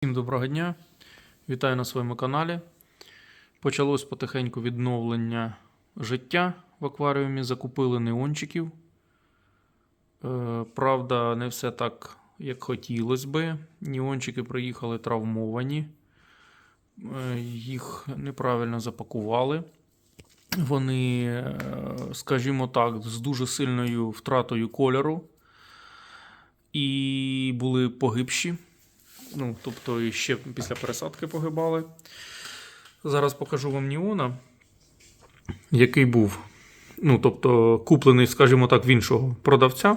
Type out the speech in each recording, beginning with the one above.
Всім доброго дня. Вітаю на своєму каналі. Почалось потихеньку відновлення життя в акваріумі. Закупили неончиків. Е, правда, не все так, як хотілося би. Неончики приїхали травмовані. Е, їх неправильно запакували. Вони, е, скажімо так, з дуже сильною втратою кольору. І були погибші. Ну, тобто ще після пересадки погибали. Зараз покажу вам Ніона, який був. Ну, тобто, куплений, скажімо так, в іншого продавця.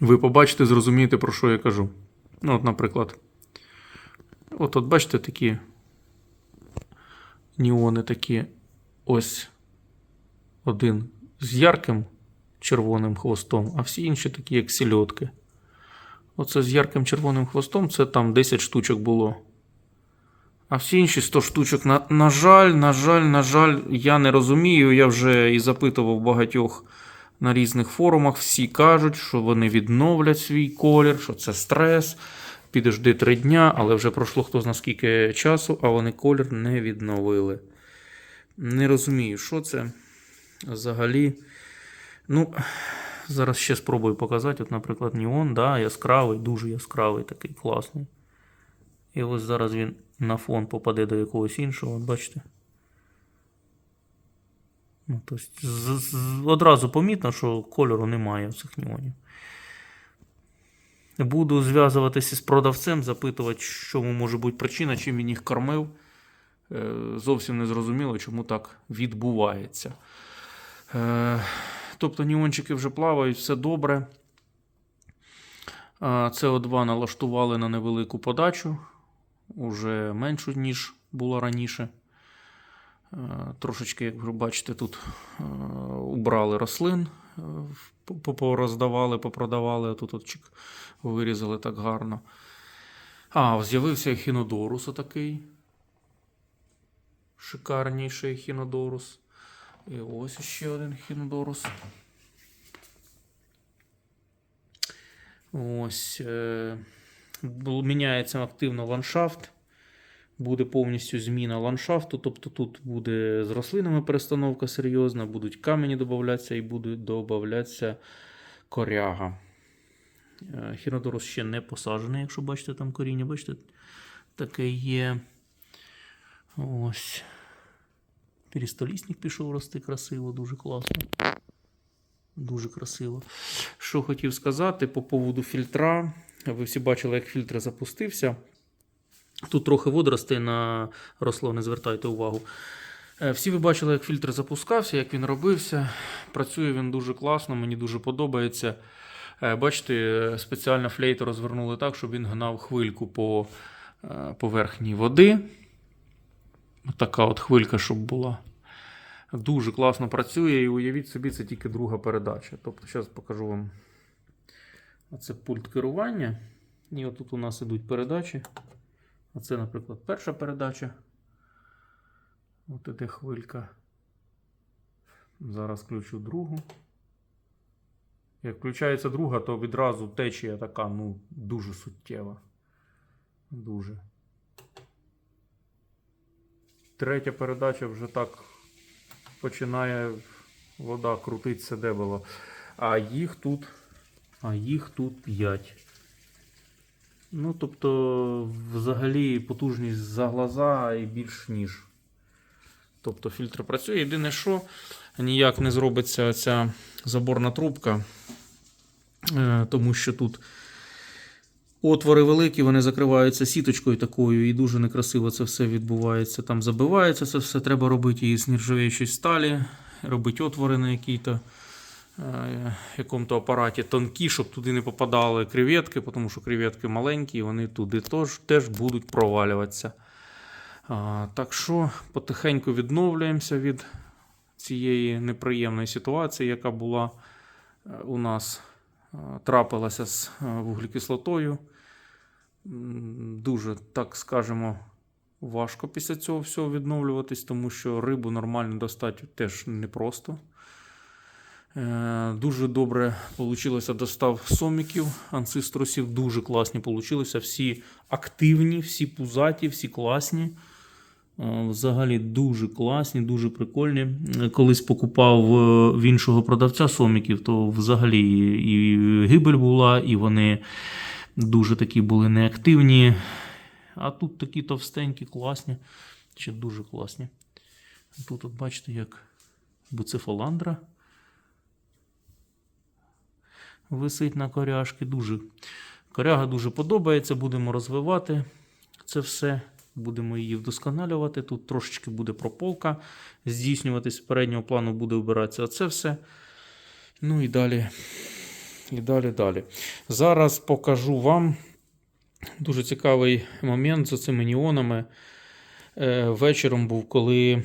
Ви побачите, зрозумієте, про що я кажу. Ну, от, наприклад. От, от бачите, такі Ніони такі ось один з ярким червоним хвостом, а всі інші такі, як сільотки. Оце з ярким червоним хвостом, це там 10 штучок було. А всі інші 100 штучок. На, на жаль, на жаль, на жаль, я не розумію. Я вже і запитував багатьох на різних форумах. Всі кажуть, що вони відновлять свій колір, що це стрес. Підожди три дня, але вже пройшло хто зна скільки часу, а вони колір не відновили. Не розумію, що це взагалі. Ну, Зараз ще спробую показати. От, наприклад, Неон, да, яскравий, дуже яскравий, такий класний. І ось зараз він на фон попаде до якогось іншого, от бачите. Ну, тобто, одразу помітно, що кольору немає в цих неонів. Буду зв'язуватися з продавцем, запитувати, що може бути причина, чим він їх кормив. Е, Зовсім не зрозуміло, чому так відбувається. Тобто неончики вже плавають, все добре. А, СО2 налаштували на невелику подачу, уже меншу, ніж було раніше. Трошечки, як ви бачите, тут убрали рослин, пороздавали, попродавали, а тут от вирізали так гарно. А, з'явився ехінодорус отакий. Шикарніший ехінодорус. І ось ще один хінодорус. Ось. Е, міняється активно ландшафт. Буде повністю зміна ландшафту. Тобто тут буде з рослинами перестановка серйозна, будуть камені додаватися і буде додаватися коряга. Е, Хінодорус ще не посаджений, якщо бачите там коріння, бачите, таке є. Ось. Перістолісник пішов рости красиво, дуже класно. Дуже красиво. Що хотів сказати по поводу фільтра. Ви всі бачили, як фільтр запустився. Тут трохи водоростей на росло, не звертайте увагу. Е, Всі ви бачили, як фільтр запускався, як він робився. Працює він дуже класно, мені дуже подобається. Е, Бачите, спеціально флейт розвернули так, щоб він гнав хвильку по е, поверхні води. Така от хвилька, щоб була. Дуже класно працює, і уявіть собі, це тільки друга передача. Тобто, зараз покажу вам оце пульт керування. І отут у нас ідуть передачі. Оце, наприклад, перша передача. От іде хвилька. Зараз включу другу. Як включається друга, то відразу течія така, ну, дуже суттєва. Дуже. Третя передача вже так починає вода крутитися де було. А їх тут, а їх тут 5. Ну, тобто, взагалі потужність за глаза і більш ніж. Тобто фільтр працює. Єдине, що ніяк не зробиться ця заборна трубка, е, тому що тут Отвори великі, вони закриваються сіточкою такою, і дуже некрасиво це все відбувається. Там забивається це все, треба робити із нержавіючої сталі, робити отвори на якій-то е, якому-то апараті тонкі, щоб туди не попадали креветки, тому що креветки маленькі, і вони туди теж, теж будуть провалюватися. Так що потихеньку відновлюємося від цієї неприємної ситуації, яка була е, у нас е, трапилася з вуглекислотою. Дуже, так скажемо, важко після цього всього відновлюватись, тому що рибу нормально достати теж непросто. Е, Дуже добре вийшло достав соміків, ансистросів. Дуже класні вийшли. Всі активні, всі пузаті, всі класні. Е, Взагалі дуже класні, дуже прикольні. Е, Колись покупав в іншого продавця соміків, то взагалі і гибель була, і вони дуже такі були неактивні. А тут такі товстенькі, класні, ще дуже класні. Тут, от бачите, як буцефаландра висить на коряшки. Дуже. Коряга дуже подобається, будемо розвивати це все. Будемо її вдосконалювати. Тут трошечки буде прополка здійснюватись. Переднього плану буде вбиратися це все. Ну і далі. І далі, далі. Зараз покажу вам дуже цікавий момент з цими неонами. Е, вечором був, коли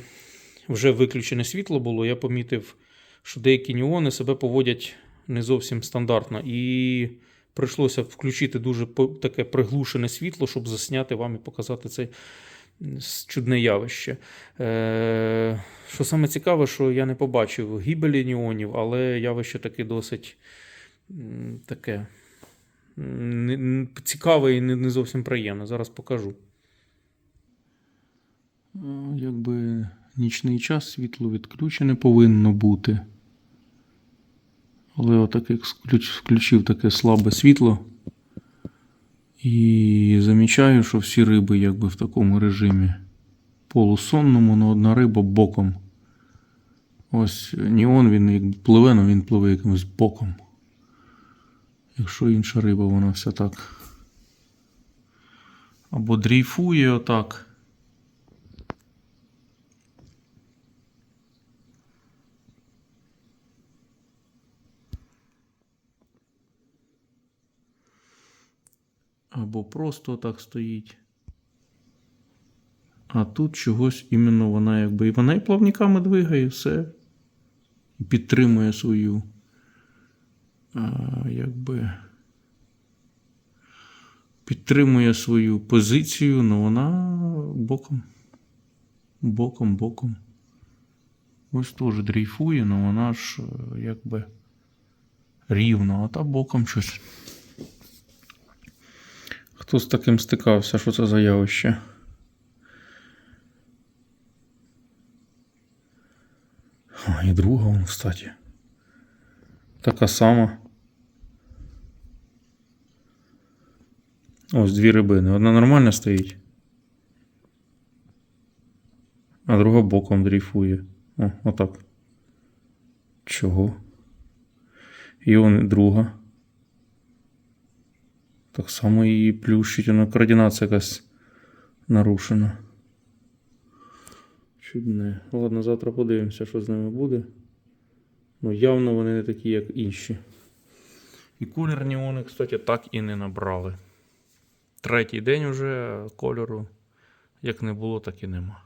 вже виключене світло було, я помітив, що деякі неони себе поводять не зовсім стандартно. І прийшлося включити дуже таке приглушене світло, щоб засняти вам і показати це чудне явище. Е, що саме цікаве, що я не побачив гибелі неонів, але явище таке досить таке не- цікаве і не, не зовсім приємне. Зараз покажу. Якби нічний час світло відключене повинно бути. Але отак як включив таке слабе світло. І замічаю, що всі риби якби в такому режимі полусонному, але одна риба боком. Ось Ніон він як пливе, але він пливе якимось боком. Якщо інша риба, вона вся так. Або дрейфує отак. Або просто так стоїть. А тут чогось іменно вона якби. І вона і плавниками двигає все. І підтримує свою. Якби. Підтримує свою позицію, але вона боком. Боком, боком. Ось теж дрейфує, але вона ж е, якби рівно, а та боком щось. Хто з таким стикався? Що це за явище? А, і друга вон, кстати. Така сама. Ось дві рибини. Одна нормально стоїть. А друга боком дрейфує. О, отак. Чого? І он друга. Так само і плющить, вона координація якась нарушена. Чудне. Ладно, завтра подивимося, що з ними буде. Ну, явно вони не такі, як інші. І колірні вони, кстати, так і не набрали. Третій день уже кольору як не було, так і нема.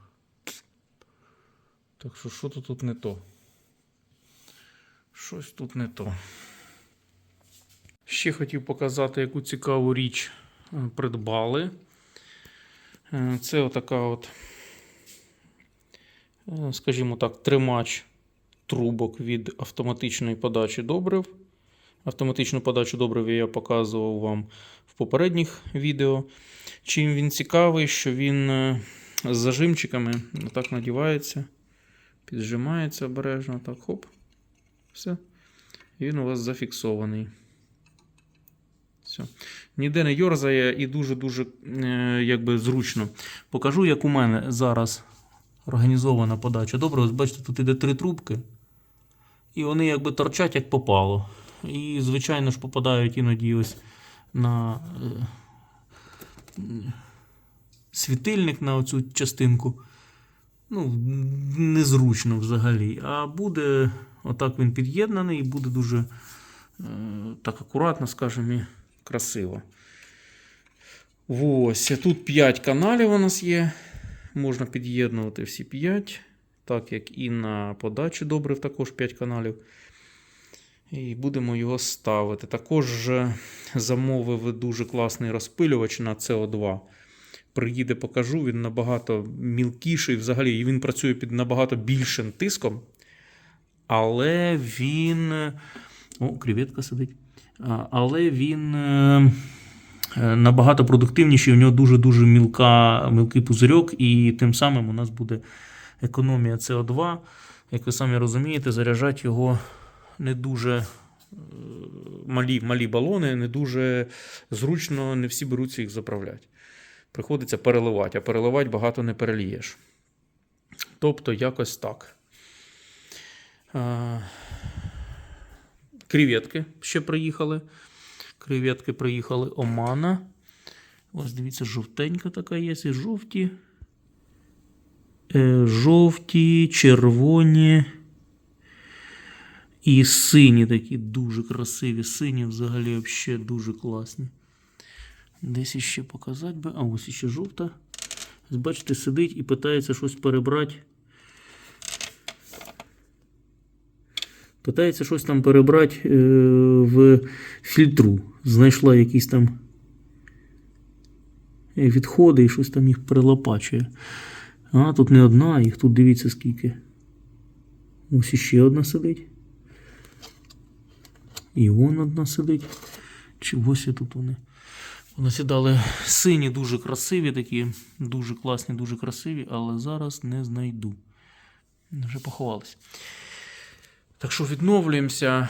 Так що, що то тут не то? Щось тут не то. Ще хотів показати, яку цікаву річ е, придбали. Е, Це отака от, е, скажімо так, тримач трубок від автоматичної подачі добрив. Автоматичну подачу добрив я показував вам в попередніх відео. Чим він цікавий, що він е, з зажимчиками отак надівається, піджимається обережно, так, хоп. Все. Він у вас зафіксований. Все. Ніде не йорзає і дуже-дуже е, якби зручно. Покажу, як у мене зараз організована подача. Добре, ось бачите, тут іде три трубки. І вони якби торчать як попало. І, звичайно ж, попадають іноді ось на е, світильник на оцю частинку. Ну, незручно взагалі. А буде отак він під'єднаний і буде дуже е, так акуратно, скажімо, і красиво. Ось, тут 5 каналів у нас є. Можна під'єднувати всі 5. Так як і на подачі добрив також 5 каналів. І будемо його ставити. Також замовив дуже класний розпилювач на CO2. Приїде, покажу, він набагато мілкіший взагалі, і він працює під набагато більшим тиском. але він. О, креветка сидить. Але він е, е, набагато продуктивніший, у нього дуже-дуже мілка, мілкий пузирьок, і тим самим у нас буде економія СО2. Як ви самі розумієте, заряджати його не дуже е, малі, малі балони, не дуже зручно, не всі беруться їх заправляти. Приходиться переливати, а переливати багато не перелієш. Тобто, якось так. А, Креветки ще приїхали. Креветки приїхали Омана. Ось дивіться, жовтенька така є, і жовті. Е, жовті, червоні. І сині такі дуже красиві. Сині взагалі взагалі дуже класні. Десь іще показати би. А ось іще жовта. Бачите, сидить і питається щось перебрати. Питається щось там перебрати е, в фільтру. Знайшла якісь там е, відходи і щось там їх перелопачує. А, тут не одна, їх тут дивіться скільки. Ось іще одна сидить. І вон одна сидить. Чогось і тут вони. Насідали сині, дуже красиві, такі, дуже класні, дуже красиві, але зараз не знайду. Вже поховались. Так що відновлюємося.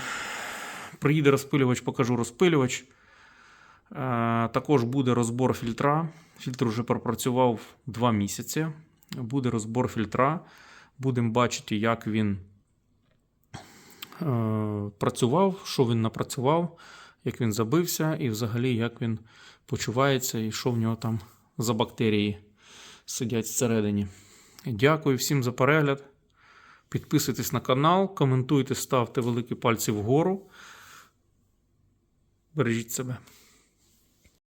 Приїде розпилювач, покажу розпилювач. Також буде розбор фільтра. Фільтр вже пропрацював 2 місяці. Буде розбор фільтра. Будемо бачити, як він працював, що він напрацював, як він забився, і взагалі як він почувається, і що в нього там за бактерії сидять всередині. Дякую всім за перегляд. Підписуйтесь на канал, коментуйте, ставте великі пальці вгору. Бережіть себе.